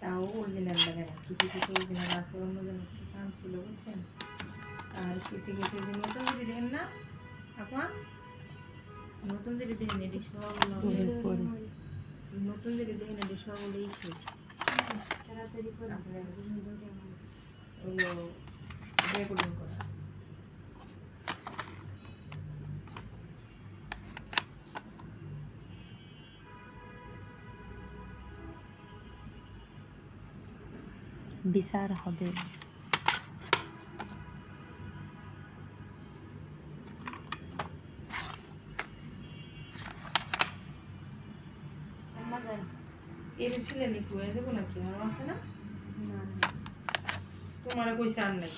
তাও অরিজিনাল লাগে না। কিছু কিছু অরিজিনাল আছে অন্য জন কান ছিল বুঝছেন? আর কিছু কিছু নতুন যদি দেন না, আপা, নতুন যদি দেন, এটি সব নতুন যদি দেন এটি সব হলেই শেষ তাড়াতাড়ি করে ওগুলো রেকর্ডিং করা বিচার হবে এর ছিল নাকি হয়ে যাব নাকি? আমার আছে না? তোমার কইছে আর নাই।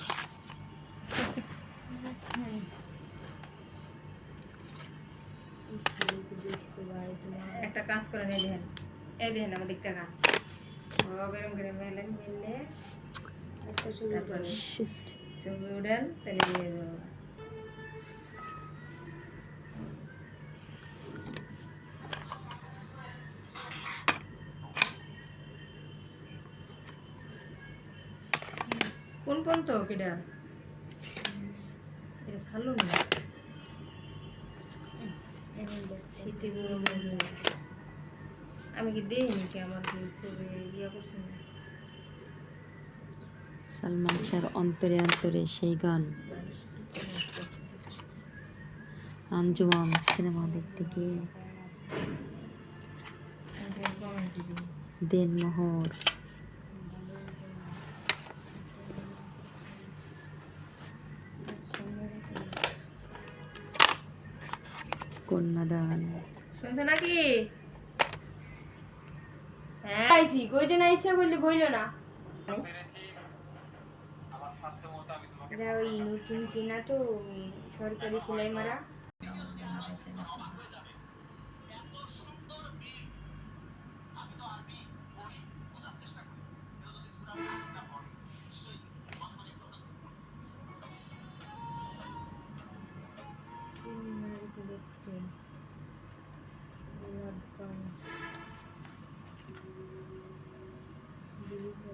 একটা কাজ করে এই দেখেন। এই দেখেন আমাদের টাকা এরকম করে মেলেন মেললে। একটা ছবি উড়ান তাহলে কোন কোন তো কেটা এটা ছাড়লো না। আমি কি দেইনি কি আমার ছবি ইয়া করছে না? সালমান শাহর অন্তরে অন্তরে সেই গান। আঞ্জুমান সিনেমা দেখতে গিয়ে। দেনমোহর কন্যাদান। শুনছো নাকি? হ্যাঁ। আইছি কইতে না ইচ্ছা করলে বইলো না। ওই নতুন কিনা তো সরকারি সেলাই মারা Ух ты. Ладно. Дивіться,